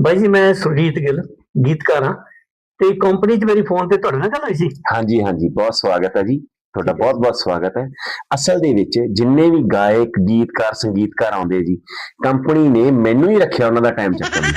ਬਾਈ ਜੀ ਮੈਂ ਸੁਰਜੀਤ ਗਿੱਲ ਗੀਤਕਾਰ ਹਾਂ ਤੇ ਕੰਪਨੀ 'ਚ ਮੇਰੀ ਫੋਨ ਤੇ ਤੁਹਾਡੇ ਨਾਲ ਗੱਲ ਹੋਈ ਸੀ? ਹਾਂਜੀ ਹਾਂਜੀ ਬਹੁਤ ਸਵਾਗਤ ਹੈ ਜੀ। ਤੁਹਾਡਾ ਬਹੁਤ ਬਹੁਤ ਸਵਾਗਤ ਹੈ। ਅਸਲ ਦੇ ਵਿੱਚ ਜਿੰਨੇ ਵੀ ਗਾਇਕ ਗੀਤਕਾਰ ਸੰਗੀਤਕਾਰ ਆਉਂਦੇ ਜੀ ਕੰਪਨੀ ਨੇ ਮੈਨੂੰ ਹੀ ਰੱਖਿਆ ਉਹਨਾਂ ਦਾ ਟਾਈਮ ਚੱਕਣ ਲਈ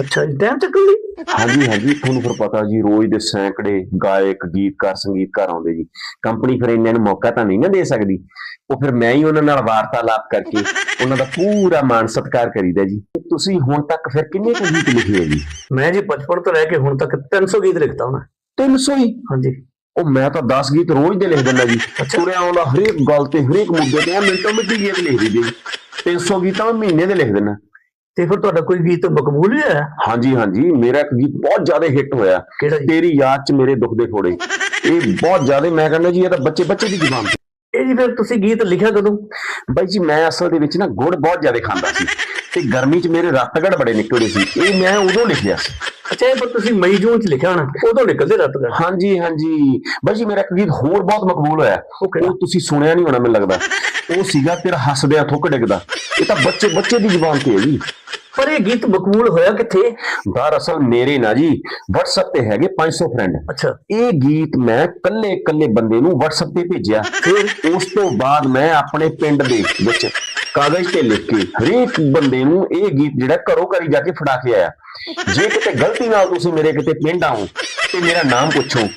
ਅੱਛਾ ਲਈ ਹਾਂਜੀ ਹਾਂਜੀ। ਤੁਹਾਨੂੰ ਫਿਰ ਪਤਾ ਜੀ ਰੋਜ਼ ਦੇ ਸੈਂਕੜੇ ਗਾਇਕ ਗੀਤਕਾਰ ਸੰਗੀਤਕਾਰ ਆਉਂਦੇ ਜੀ। ਕੰਪਨੀ ਫਿਰ ਇੰਨੇ ਨੂੰ ਮੌਕਾ ਤਾਂ ਨਹੀਂ ਨਾ ਦੇ ਸਕਦੀ। ਉਹ ਫਿਰ ਮੈਂ ਹੀ ਉਹਨਾਂ ਨਾਲ ਵਾਰਤਾਲਾਪ ਕਰਕੇ ਉਹਨਾਂ ਦਾ ਪੂਰਾ ਮਾਣ ਸਤਿਕਾਰ ਕਰੀਦਾ ਜੀ। ਤੁਸੀਂ ਹੁਣ ਤੱਕ ਫਿਰ ਕਿੰਨੇ ਕੁ ਗੀਤ ਲਿਖੇ ਹੈ ਜੀ? ਮੈਂ ਜੀ ਬਚਪਨ ਤੋਂ ਲੈ ਕੇ ਹੁਣ ਤੱਕ 300 ਗੀਤ ਲਿਖਦਾ ਹਾਂ 300 ਹੀ? ਹਾਂਜੀ। ਉਹ ਮੈਂ ਤਾਂ 10 ਗੀਤ ਰੋਜ਼ ਦੇ ਲਿਖ ਦਿੰਦਾ ਜੀ। ਤੁਰਿਆ ਆਉਂਦਾ ਹਰੇਕ ਗੱਲ ਤੇ ਹਰੇਕ ਮੁੱਦੇ ਤੇ ਮਿੰਟੋ ਮਿੰਟੀ ਗੀਤ ਲਿਖ ਦਿੰਦੇ ਜੀ। 300 ਗੀਤ ਮੈਂ ਮਹੀਨੇ ਦੇ ਲਿਖ ਦਿੰਦਾ। ਤੇ ਫਿਰ ਤੁਹਾਡਾ ਕੋਈ ਗੀਤ ਮਕਬੂਲ ਹੋਇਆ ਹਾਂਜੀ ਹਾਂਜੀ। ਮੇਰਾ ਇੱਕ ਗੀਤ ਬਹੁਤ ਜ਼ਿਆਦਾ ਹਿੱਟ ਹੋਇਆ। ਕਿਹੜਾ ਜੀ? ਤੇਰੀ ਯਾਦ ਚ ਮੇਰੇ ਦੁੱਖ ਦੇ ਫੋੜੇ ਇਹ ਬਹੁਤ ਜ਼ਿਆਦਾ ਮੈਂ ਕਹਿੰਦਾ ਜੀ ਇਹ ਤਾਂ ਬੱਚੇ ਬੱਚੇ ਦੀ ਜ਼ੁਬਾਨ ਤੇ। ਇਹ ਜੀ ਫਿਰ ਤੁਸੀਂ ਗੀਤ ਲਿਖਿਆ ਕਦੋਂ? ਬਾਈ ਜੀ ਮੈਂ ਅਸਲ ਦੇ ਵਿੱਚ ਨਾ ਗੁੜ ਬਹੁਤ ਜ਼ਿਆਦਾ ਖਾਂਦਾ ਸੀ। ਤੇ ਗਰਮੀ ਚ ਮੇਰੇ ਰੱਤਗੜ ਬੜੇ ਨਿਕਲਦੇ ਸੀ। ਇਹ ਮੈਂ ਉਦੋਂ ਲਿਖਿਆ ਸੀ। ਅੱਛਾ ਇਹ ਪਰ ਤੁਸੀਂ ਮਈ ਜੂਨ 'ਚ ਲਿਖਿਆ ਹੋਣਾ। ਉਦੋਂ ਨਿਕਲਦੇ ਰਾਤ ਦਾ ਹਾਂਜੀ ਹਾਂਜੀ। ਬਾਈ ਜੀ ਮੇਰਾ ਇੱਕ ਗੀਤ ਹੋਰ ਬਹੁਤ ਮਕਬੂਲ ਹੋਇਆ। ਉਹ ਕਿਹੜਾ? ਉਹ ਤੁਸੀਂ ਸੁਣਿਆ ਨਹੀਂ ਹੋਣਾ ਮੈਨੂੰ ਲੱਗਦਾ। ਉਹ ਸੀਗਾ ਤੇਰਾ ਹੱਸਦਿਆਂ ਥੁੱਕ ਡਿੱਗਦਾ। ਇਹ ਤਾਂ ਬੱਚੇ ਬੱਚੇ ਦੀ ਜ਼ੁਬਾਨ ਤੇ ਹੈ ਜੀ। ਪਰ ਇਹ ਗੀਤ ਮਕਬੂਲ ਹੋਇਆ ਕਿੱਥੇ? ਦਰਅਸਲ ਮੇਰੇ ਨਾ ਜੀ WhatsApp ਤੇ ਹੈਗੇ 500 ਫਰੈਂਡ ਅੱਛਾ। ਇਹ ਗੀਤ ਮੈਂ ਕੱਲੇ ਕੱਲੇ ਬੰਦੇ ਨੂੰ WhatsApp ਤੇ ਭੇਜਿਆ। ਫਿਰ ਉਸ ਤੋਂ ਬਾਅਦ ਮੈਂ ਆਪਣੇ ਪਿੰਡ ਦੇ ਵਿੱਚ ਕਾਗਜ਼ ਤੇ ਲਿਖ ਕੇ ਹਰੇਕ ਬੰਦੇ ਨੂੰ ਇਹ ਗੀਤ ਜਿਹੜਾ ਘਰੋਂ ਘਰੀ ਜਾ ਕੇ ਫੜਾ ਕੇ ਆਇਆ। ਜੇ ਕਿਤੇ ਗਲਤੀ ਨਾਲ ਤੁਸੀਂ ਮੇਰੇ ਕਿਤੇ ਪਿੰਡ ਆਓ ਤੇ ਮੇਰਾ ਨਾਮ ਪੁੱਛੋ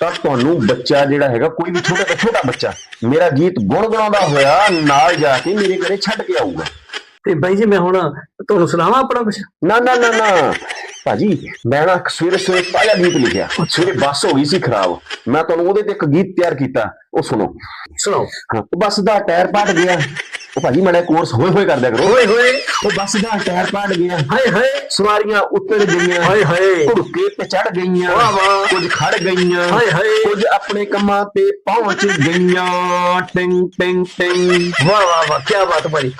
ਤਾਂ ਤੁਹਾਨੂੰ ਬੱਚਾ ਜਿਹੜਾ ਹੈਗਾ ਕੋਈ ਵੀ ਛੋਟਾ ਛੋਟਾ ਬੱਚਾ ਮੇਰਾ ਗੀਤ ਗੁਣਗੁਣਾਉਂਦਾ ਹੋਇਆ ਨਾਲ ਜਾ ਕੇ ਮੇਰੇ ਘਰੇ ਛੱਡ ਕੇ ਆਊਗਾ। ਤੇ ਬਾਈ ਜੀ ਮੈਂ ਹੁਣ ਤੁਹਾਨੂੰ ਸੁਣਾਵਾਂ ਆਪਣਾ ਕੁਝ ਨਾ ਨਾ ਨਾ ਨਾ। ਭਾਜੀ ਮੈਂ ਨਾ ਸਵੇਰੇ ਸਵੇਰੇ ਪਹਿਲਾ ਗੀਤ ਲਿਖਿਆ। ਸਵੇਰੇ ਬੱਸ ਹੋ ਗਈ ਸੀ ਖਰਾਬ। ਮੈਂ ਤੁਹਾਨੂੰ ਉਹਦੇ ਤੇ ਇੱਕ ਗੀਤ ਤਿਆਰ ਕੀਤਾ। ਉਹ ਸੁਣੋ। ਸੁਣਾਓ। ਬੱਸ ਦਾ ਟਾਇਰ ਪਾਟ ਗਿਆ। ਉਹ ਭਾਜੀ ਮਾੜਾ ਕੋਰਸ ਹੋਏ ਹੋਏ ਕਰ ਦਿਆ ਕਰੋ। ਓਏ ਹੋਏ। ਉਹ ਬੱਸ ਦਾ ਟਾਇਰ ਪਾਟ ਗਿਆ। ਹਾਏ ਹਾਏ। ਸਵਾਰੀਆਂ ਉੱਤਰ ਗਈਆਂ। ਹਾਏ ਹਾਏ। ਘੁੜਕੇ ਤੇ ਚੜ ਗਈਆਂ। ਵਾਹ ਵਾਹ। ਕੁਝ ਖੜ ਗਈਆਂ। ਹਾਏ ਹਾਏ। ਕੁਝ ਆਪਣੇ ਕੰਮਾਂ ਤੇ ਪਹੁੰਚ ਗਈਆਂ। ਟਿੰਗ ਟਿੰਗ ਟਿੰਗ। ਵਾਹ ਵਾਹ ਵਾਹ ਕੀ ਬਾਤ ਭਾਈ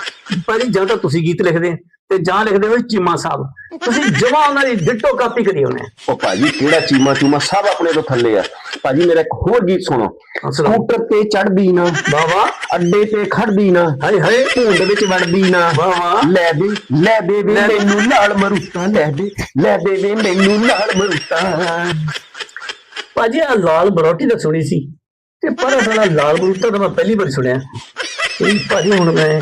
ਭਾਈ ਜਾਂ ਤਾਂ ਤੁਸੀਂ ਗੀਤ ਲਿਖਦੇ ਤੇ ਜਾਂ ਲਿਖਦੇ ਹੋ ਚੀਮਾ ਸਾਹਿਬ। ਤੁਸੀਂ ਜਮਾ ਉਹਨਾਂ ਦੀ ਡਿਟੋ ਕਾਪੀ ਕਰੀ ਉਹਨੇ ਉਹ ਭਾਜੀ ਕਿਹੜਾ ਚੀਮਾ ਚੂਮਾ ਸਭ ਆਪਣੇ ਤੋਂ ਥੱਲੇ ਆ। ਭਾਜੀ ਮੇਰਾ ਇੱਕ ਹੋਰ ਗੀਤ ਸੁਣੋ। ਸਕੂਟਰ ਤੇ ਚੜਦੀ ਨਾ ਵਾਹ ਅੱਡੇ ਤੇ ਖੜਦੀ ਨਾ ਹਾਏ ਹਾਏ। ਭੁੰਡ ਵਿੱਚ ਵੜਦੀ ਨਾ। ਵਾਹ ਲੈ ਦੇ ਲੈ ਦੇ ਵੇ ਦੇ। ਮੈਨੂੰ ਲਾਲ ਮਰੂਤਾ ਲੈ ਦੇ ਲੈ ਦੇ ਵੇ ਮੈਨੂੰ ਲਾਲ ਮਰੂਤਾ ਭਾਜੀ ਆ ਲਾਲ ਬਰੋਟੀ ਤਾਂ ਸੁਣੀ ਸੀ। ਤੇ ਪਰ ਸਾਲਾ ਲਾਲ ਬਰੂਟਾ ਤਾਂ ਮੈਂ ਪਹਿਲੀ ਵਾਰ ਸੁਣਿਆ। ਇਹ ਭਾਜੀ ਹੁਣ ਮੈਂ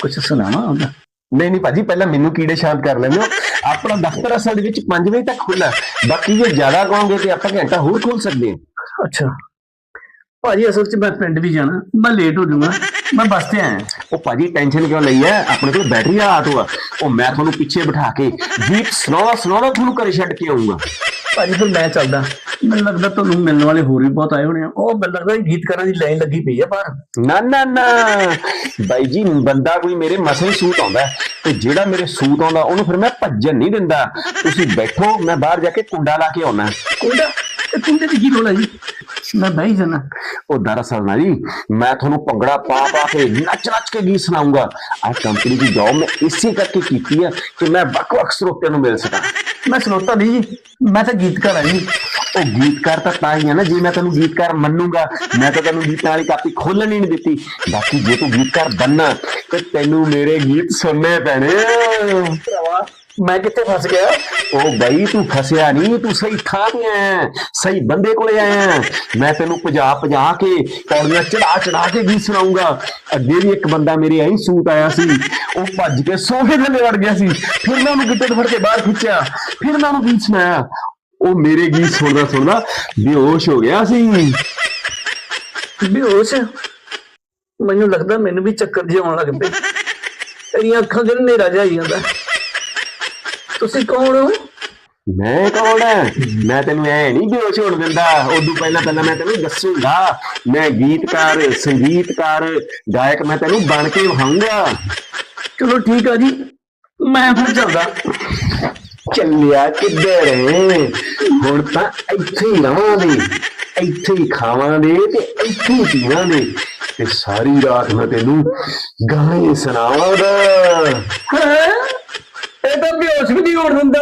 ਕੁਝ ਸੁਣਾਵਾਂ ਉਹਦਾ। ਨਹੀਂ ਨਹੀਂ ਭਾਜੀ ਪਹਿਲਾਂ ਮੈਨੂੰ ਕੀੜੇ ਸ਼ਾਂਤ ਕਰ ਲੈਂਦੇ ਹੋ। ਆਪਣਾ ਦਫ਼ਤਰ ਅਸਲ ਦੇ ਵਿੱਚ 5 ਵਜੇ ਤੱਕ ਖੁੱਲਾ ਬਾਕੀ ਜੇ ਜ਼ਿਆਦਾ ਕਹੋਗੇ ਤੇ ਆਪਾਂ ਘੰਟਾ ਹੋਰ ਖੋਲ ਸਕਦੇ ਹਾਂ। ਅੱਛਾ। ਭਾਜੀ ਅਸਲ 'ਚ ਮੈਂ ਪਿੰਡ ਵੀ ਜਾਣਾ ਮੈਂ ਲੇਟ ਹੋ ਜਾਊਂਗਾ ਮੈਂ ਬੱਸ ਤੇ ਆਇਆ। ਉਹ ਭਾਜੀ ਟੈਨਸ਼ਨ ਕਿਉਂ ਲਈ ਹੈ? ਆਪਣੇ ਕੋਲ ਬੈਟਰੀ ਵਾਲਾ ਆਟੋ ਆ। ਉਹ ਮੈਂ ਤੁਹਾਨੂੰ ਪਿੱਛੇ ਬਿਠਾ ਕੇ ਗੀਤ ਸੁਣਾਉਣਾ ਸੁਣਾਉਣਾ ਤੁਹਾਨੂੰ ਘਰੇ ਛੱਡ ਕੇ ਆਉਂਗਾ ਭਾਜੀ ਫਿਰ ਮੈਂ ਚੱਲਦਾ। ਮੈਨੂੰ ਲੱਗਦਾ ਤੁਹਾਨੂੰ ਮਿਲਣ ਵਾਲੇ ਹੋਰ ਵੀ ਬਹੁਤ ਆਏ ਹੋਣੇ ਆ। ਉਹ ਮੈਨੂੰ ਲੱਗਦਾ ਗੀਤਕਾਰਾਂ ਦੀ ਲਾਈਨ ਲੱਗੀ ਪਈ ਆ ਬਾਹਰ। ਨਾ ਨਾ ਨਾ। ਬਾਈ ਜੀ ਬੰਦਾ ਕੋਈ ਮੇਰੇ ਮਸਾਂ ਸੂਤ ਆਉਂਦਾ ਤੇ ਜਿਹੜਾ ਮੇਰੇ ਸੂਤ ਆਉਂਦਾ ਉਹਨੂੰ ਫਿਰ ਮੈਂ ਭੱਜਣ ਨਹੀਂ ਦਿੰਦਾ। ਤੁਸੀਂ ਬੈਠੋ ਮੈਂ ਬਾਹਰ ਜਾ ਕੇ ਕੁੰਡਾ ਲਾ ਕੇ ਆਉਣਾ। ਕੁੰਡਾ? ਤੇ ਕੁੰਡੇ ਦੀ ਕੀ ਲੋੜ ਹੈ ਜੀ? ਮੈਂ ਬਹਿ ਜਾਣਾ ਉਹ ਦਰਅਸਲ ਨਾ ਜੀ ਮੈਂ ਤੁਹਾਨੂੰ ਭੰਗੜਾ ਪਾ ਪਾ ਕੇ ਨੱਚ ਨੱਚ ਕੇ ਗੀਤ ਸੁਣਾਉਂਗਾ। ਆ ਕੰਪਨੀ ਦੀ ਜੌਬ ਮੈਂ ਇਸੇ ਕਰਕੇ ਕੀਤੀ ਹੈ ਕਿ ਮੈਂ ਵੱਖ-ਵੱਖ ਸਰੋਤਿਆਂ ਨੂੰ ਮਿਲ ਸਕਾਂ। ਮੈਂ ਸਰੋਤਾ ਨਹੀਂ ਜੀ ਮੈਂ ਤਾਂ ਗੀਤਕਾਰ ਹਾਂ ਜੀ। ਉਹ ਗੀਤਕਾਰ ਤਾਂ ਤਾਂ ਹੀ ਹੈ ਨਾ ਜੇ ਮੈਂ ਤੈਨੂੰ ਗੀਤਕਾਰ ਮੰਨੂਗਾ ਮੈਂ ਤਾਂ ਤੈਨੂੰ ਗੀਤਾਂ ਵਾਲੀ ਕਾਪੀ ਖੋਲਣ ਹੀ ਨਹੀਂ ਦਿੱਤੀ। ਬਾਕੀ ਜੇ ਤੂੰ ਗੀਤਕਾਰ ਬੰਨਾ ਤੇ ਤੈਨੂੰ ਮੇਰੇ ਗੀਤ ਸੁਣਨੇ ਪੈਣੇ। ਮੈਂ ਕਿੱਥੇ ਫਸ ਗਿਆ? ਉਹ ਬਈ ਤੂੰ ਫਸਿਆ ਨਹੀਂ ਤੂੰ ਸਹੀ ਥਾਂ ਤੇ ਆਇਆ ਸਹੀ ਬੰਦੇ ਕੋਲੇ ਆਇਆ ਮੈਂ ਤੈਨੂੰ ਭਜਾ ਭਜਾ ਕੇ ਪੌੜੀਆਂ ਚੜਾ ਚੜਾ ਕੇ ਗੀਤ ਸੁਣਾਉਂਗਾ ਅੱਗੇ ਵੀ ਇੱਕ ਬੰਦਾ ਮੇਰੇ ਐਂ ਸੂਤ ਆਇਆ ਸੀ। ਉਹ ਭੱਜ ਕੇ ਸੋਫੇ ਥੱਲੇ ਵੜ ਗਿਆ ਸੀ। ਫਿਰ ਮੈਂ ਉਹਨੂੰ ਗਿੱਟੇ ਫੜ ਕੇ ਬਾਹਰ ਖਿੱਚਿਆ। ਫਿਰ ਮੈਂ ਉਹਨੂੰ ਗੀਤ ਸੁਣਾਇਆ। ਉਹ ਮੇਰੇ ਗੀਤ ਸੁਣਦਾ ਸੁਣਦਾ ਬੇਹੋਸ਼ ਹੋ ਗਿਆ ਸੀ। ਬੇਹੋਸ਼ ਮੈਨੂੰ ਲੱਗਦਾ ਮੈਨੂੰ ਵੀ ਚੱਕਰ ਜਿਹਾ ਆਉਣ ਲੱਗ ਪਏ। ਤੇਰੀਆਂ ਅੱਖਾਂ ਦੇ ਹਨੇਰਾ ਜਿਹਾ ਆਈ ਜਾਂਦਾ। ਤੁਸੀਂ ਕੌਣ ਹੋ? ਮੈਂ ਕੌਣ ਹੈ ਮੈਂ ਤੈਨੂੰ ਐ ਨਹੀਂ ਬੇਹੋਸ਼ ਹੋਣ ਦਿੰਦਾ। ਉਦੋਂ ਪਹਿਲਾਂ ਪਹਿਲਾਂ ਮੈਂ ਤੈਨੂੰ ਦੱਸੂਗਾ। ਮੈਂ ਗੀਤਕਾਰ ਸੰਗੀਤਕਾਰ ਗਾਇਕ ਮੈਂ ਤੈਨੂੰ ਬਣ ਕੇ ਵਿਖਾਊਂਗਾ। ਚਲੋ ਠੀਕ ਆ ਜੀ। ਮੈਂ ਫਿਰ ਚੱਲਦਾ ਚੱਲਿਆ ਕਿੱਧਰ ਏ? ਹੁਣ ਤਾਂ ਇੱਥੇ ਹੀ ਰਵਾਂਗੇ ਇੱਥੇ ਹੀ ਖਾਵਾਂਗੇ ਤੇ ਇੱਥੇ ਹੀ ਪੀਵਾਂਗੇ ਤੇ ਸਾਰੀ ਰਾਤ ਮੈਂ ਤੈਨੂੰ ਗਾਣੇ ਸੁਣਾਵਾਂਗਾ। ਹੈਂ? ਇਹ ਤਾਂ ਬੇਹੋਸ਼ ਵੀ ਨਹੀਂ ਹੋਣ ਦਿੰਦਾ